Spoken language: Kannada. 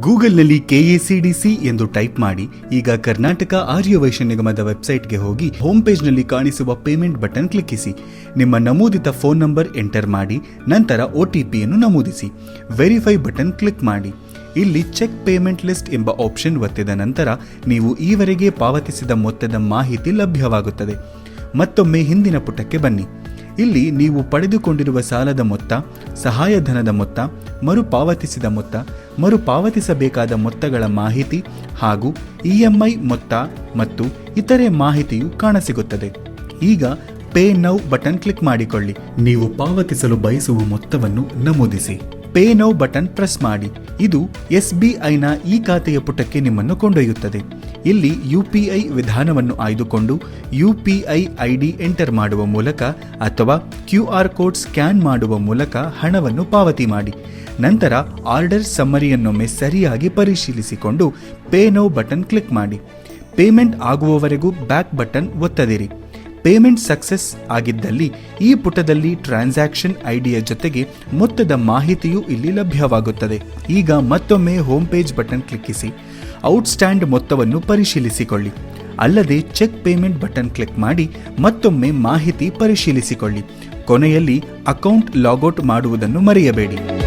ಗೂಗಲ್ನಲ್ಲಿ ಕೆಎಸಿಡಿಸಿ ಎಂದು ಟೈಪ್ ಮಾಡಿ ಈಗ ಕರ್ನಾಟಕ ಆರ್ಯ ವೈಶ್ಯ ನಿಗಮದ ವೆಬ್ಸೈಟ್ಗೆ ಹೋಗಿ ಹೋಮ್ ಪೇಜ್ನಲ್ಲಿ ಕಾಣಿಸುವ ಪೇಮೆಂಟ್ ಬಟನ್ ಕ್ಲಿಕ್ಕಿಸಿ. ನಿಮ್ಮ ನಮೂದಿತ ಫೋನ್ ನಂಬರ್ ಎಂಟರ್ ಮಾಡಿ, ನಂತರ ಒ ಟಿ ಪಿಯನ್ನು ನಮೂದಿಸಿ. ವೆರಿಫೈ ಬಟನ್ ಕ್ಲಿಕ್ ಮಾಡಿ. ಇಲ್ಲಿ ಚೆಕ್ ಪೇಮೆಂಟ್ ಲಿಸ್ಟ್ ಎಂಬ ಆಪ್ಷನ್ ಒತ್ತಿದ ನಂತರ ನೀವು ಈವರೆಗೆ ಪಾವತಿಸಿದ ಮೊತ್ತದ ಮಾಹಿತಿ ಲಭ್ಯವಾಗುತ್ತದೆ. ಮತ್ತೊಮ್ಮೆ ಹಿಂದಿನ ಪುಟಕ್ಕೆ ಬನ್ನಿ. ಇಲ್ಲಿ ನೀವು ಪಡೆದುಕೊಂಡಿರುವ ಸಾಲದ ಮೊತ್ತ, ಸಹಾಯಧನದ ಮೊತ್ತ, ಮರುಪಾವತಿಸಿದ ಮೊತ್ತ ಮರುಪಾವತಿಸಬೇಕಾದ ಮೊತ್ತಗಳ ಮಾಹಿತಿ ಹಾಗೂ ಇಎಂಐ ಮೊತ್ತ ಮತ್ತು ಇತರೆ ಮಾಹಿತಿಯು ಕಾಣಸಿಗುತ್ತದೆ. ಈಗ ಪೇ ನೌ ಬಟನ್ ಕ್ಲಿಕ್ ಮಾಡಿಕೊಳ್ಳಿ. ನೀವು ಪಾವತಿಸಲು ಬಯಸುವ ಮೊತ್ತವನ್ನು ನಮೂದಿಸಿ. ಪೇ ನೌ ಬಟನ್ ಪ್ರೆಸ್ ಮಾಡಿ. ಇದು ಎಸ್ ಬಿ ಐನ ಈ ಖಾತೆಯ ಪುಟಕ್ಕೆ ನಿಮ್ಮನ್ನು ಕೊಂಡೊಯ್ಯುತ್ತದೆ. ಇಲ್ಲಿ ಯುಪಿಐ ವಿಧಾನವನ್ನು ಆಯ್ದುಕೊಂಡು ಯುಪಿಐ ಐಡಿ ಎಂಟರ್ ಮಾಡುವ ಮೂಲಕ ಅಥವಾ ಕ್ಯೂ ಆರ್ ಕೋಡ್ ಸ್ಕ್ಯಾನ್ ಮಾಡುವ ಮೂಲಕ ಹಣವನ್ನು ಪಾವತಿ ಮಾಡಿ. ನಂತರ ಆರ್ಡರ್ ಸಮ್ಮರಿಯನ್ನೊಮ್ಮೆ ಸರಿಯಾಗಿ ಪರಿಶೀಲಿಸಿಕೊಂಡು ಪೇ ನೋ ಬಟನ್ ಕ್ಲಿಕ್ ಮಾಡಿ. ಪೇಮೆಂಟ್ ಆಗುವವರೆಗೂ ಬ್ಯಾಕ್ ಬಟನ್ ಒತ್ತದಿರಿ. ಪೇಮೆಂಟ್ ಸಕ್ಸಸ್ ಆಗಿದ್ದಲ್ಲಿ ಈ ಪುಟದಲ್ಲಿ ಟ್ರಾನ್ಸಾಕ್ಷನ್ ಐಡಿಯ ಜೊತೆಗೆ ಮೊತ್ತದ ಮಾಹಿತಿಯು ಇಲ್ಲಿ ಲಭ್ಯವಾಗುತ್ತದೆ. ಈಗ ಮತ್ತೊಮ್ಮೆ ಹೋಮ್ ಪೇಜ್ ಬಟನ್ ಕ್ಲಿಕ್ಕಿಸಿ. ಔಟ್ಸ್ಟ್ಯಾಂಡ್ ಮೊತ್ತವನ್ನು ಪರಿಶೀಲಿಸಿಕೊಳ್ಳಿ. ಅಲ್ಲದೆ ಚೆಕ್ ಪೇಮೆಂಟ್ ಬಟನ್ ಕ್ಲಿಕ್ ಮಾಡಿ ಮತ್ತೊಮ್ಮೆ ಮಾಹಿತಿ ಪರಿಶೀಲಿಸಿಕೊಳ್ಳಿ. ಕೊನೆಯಲ್ಲಿ ಅಕೌಂಟ್ ಲಾಗೌಟ್ ಮಾಡುವುದನ್ನು ಮರೆಯಬೇಡಿ.